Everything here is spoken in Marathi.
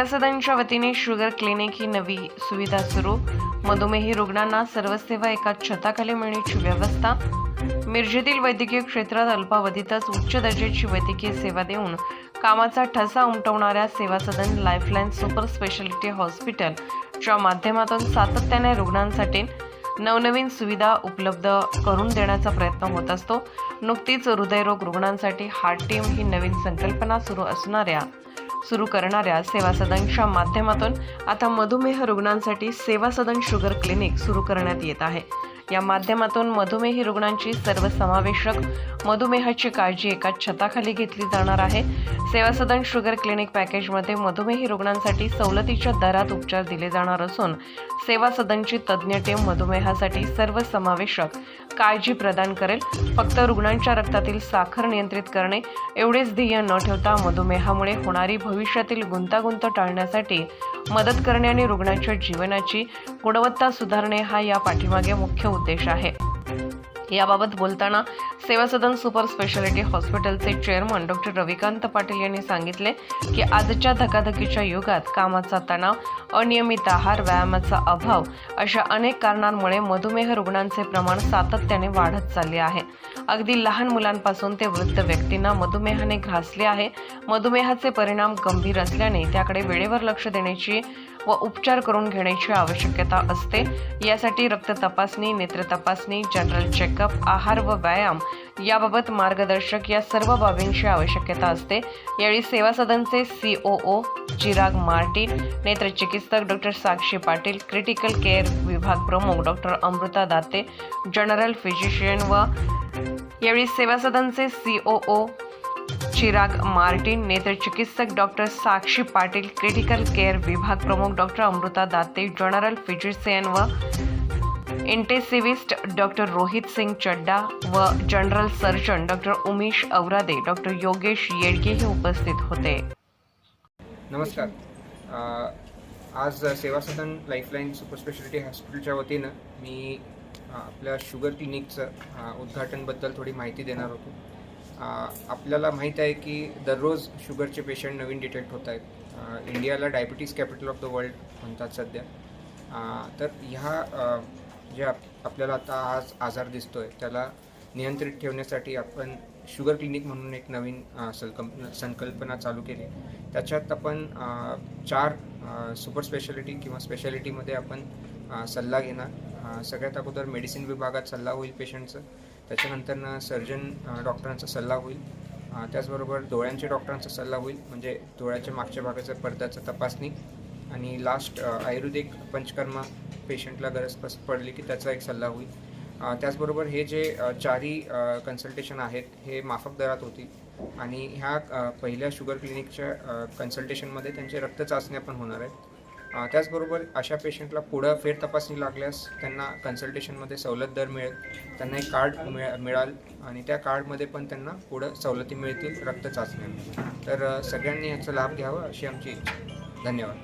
सेवासदनच्या वतीने शुगर क्लिनिक ही नवी सुविधा सुरू. मधुमेही रुग्णांना सर्व सेवा एका छताखाली मिळण्याची व्यवस्था. मिरजेतील वैद्यकीय क्षेत्रात अल्पावधीतच उच्च दर्जाची वैद्यकीय सेवा देऊन कामाचा ठसा उमटवणाऱ्या सेवासदन लाईफलाईन सुपर स्पेशालिटी हॉस्पिटलच्या माध्यमातून सातत्याने रुग्णांसाठी नवनवीन सुविधा उपलब्ध करून देण्याचा प्रयत्न होत असतो. नुकतीच हृदयरोग रुग्णांसाठी हार्ट टीम ही नवीन संकल्पना सुरू असणाऱ्या सुरू करणाऱ्या सेवा सदनच्या माध्यमातून आता मधुमेह रुग्णांसाठी सेवा सदन शुगर क्लिनिक सुरू करण्यात येत आहे. या माध्यमातून मधुमेही रुग्णांची सर्वसमावेशक मधुमेहाची काळजी एका छताखाली घेतली जाणार आहे. सेवा सदन शुगर क्लिनिक पॅकेजमध्ये मधुमेही रुग्णांसाठी सवलतीच्या दरात उपचार दिले जाणार असून सेवा सदनची तज्ज्ञ टीम मधुमेहासाठी सर्वसमावेशक काळजी प्रदान करेल. फक्त रुग्णांच्या रक्तातील साखर नियंत्रित करणे एवढेच ध्येय न ठेवता मधुमेहामुळे होणारी भविष्यातील गुंतागुंत टाळण्यासाठी मदत करणे आणि रुग्णांच्या जीवनाची गुणवत्ता सुधारणे हा या पाठीमागे मुख्य उद्देश आहे. याबाबत बोलताना सेवा सदन सुपर स्पेशालिटी हॉस्पिटलचे चेअरमन डॉक्टर रविकांत पाटील यांनी सांगितले की आजच्या धकाधकीच्या युगात कामाचा तणाव अनियमित आहार व्यायामाचा अभाव अशा अनेक कारणांमुळे मधुमेह रुग्णांचे प्रमाण सातत्याने वाढत चालले आहे. अगदी लहान मुलांपासून ते वृद्ध व्यक्तींना मधुमेहाने घासले आहे. मधुमेहाचे परिणाम गंभीर असल्याने त्याकडे वेळेवर लक्ष देण्याची व उपचार करून घेण्याची आवश्यकता असते. यासाठी रक्त तपासणी नेत्र तपासणी जनरल चेकअप आहार व व्यायाम याबाबत मार्गदर्शक या सर्व बाबींची आवश्यकता असते. यावेळी Seva सदनचे C O O Chirag Martin नेत्रचिकित्सक doctor Sakshi Patil critical care विभाग प्रमुख doctor Amruta Date general physician व यावेळी Seva सदनचे C O O Chirag Martin नेत्रचिकित्सक doctor Sakshi Patil critical care विभाग प्रमुख doctor Amruta Date general physician व इंटेसिव्हिस्ट डॉक्टर रोहित सिंग चड्डा व general surgeon doctor Umesh Aurade doctor Yogesh Yedge हे उपस्थित होते. नमस्कार. आज सेवा सदन लाईफलाईन सुपर स्पेशालिटी हॉस्पिटलच्या वतीनं मी आपल्या शुगर क्लिनिकचं उद्घाटनबद्दल थोडी माहिती देणार होतो. आपल्याला माहीत आहे की दररोज शुगरचे पेशंट नवीन डिटेक्ट होत आहेत. इंडियाला diabetes capital of the world म्हणतात सध्या. तर ह्या जे आप आपल्याला आता आज आजार दिसतोय त्याला नियंत्रित ठेवण्यासाठी आपण शुगर क्लिनिक म्हणून एक नवीन अ, संकल्पना चालू केली. त्याच्यात आपण चार सुपर स्पेशालिटी किंवा स्पेशालिटीमध्ये आपण सल्ला घेणार. सगळ्यात अगोदर मेडिसिन विभागात सल्ला होईल पेशंटचं. त्याच्यानंतरनं सर्जन डॉक्टरांचा सल्ला होईल. त्याचबरोबर डोळ्यांच्या डॉक्टरांचा सल्ला होईल. म्हणजे डोळ्याच्या मागच्या भागाचं पडद्याचं तपासणी. आणि लास्ट आयुर्वेदिक पंचकर्मा पेशंटला गरज पस पडली की त्याचा एक सल्ला होईल. त्याचबरोबर हे जे चारही कन्सल्टेशन आहेत हे माफक दरात होतील आणि ह्या पहिल्या शुगर क्लिनिकच्या कन्सल्टेशनमध्ये त्यांचे रक्त चाचण्या पण होणार आहेत. त्याचबरोबर अशा पेशंटला पुढं फेर तपासणी लागल्यास त्यांना कन्सल्टेशनमध्ये सवलत दर मिळेल. त्यांना एक कार्ड मिळ मिळाल आणि त्या कार्डमध्ये पण त्यांना पुढं सवलती मिळतील रक्त चाचण्या. तर सगळ्यांनी ह्याचा लाभ घ्यावा अशी आमची इच्छा. धन्यवाद.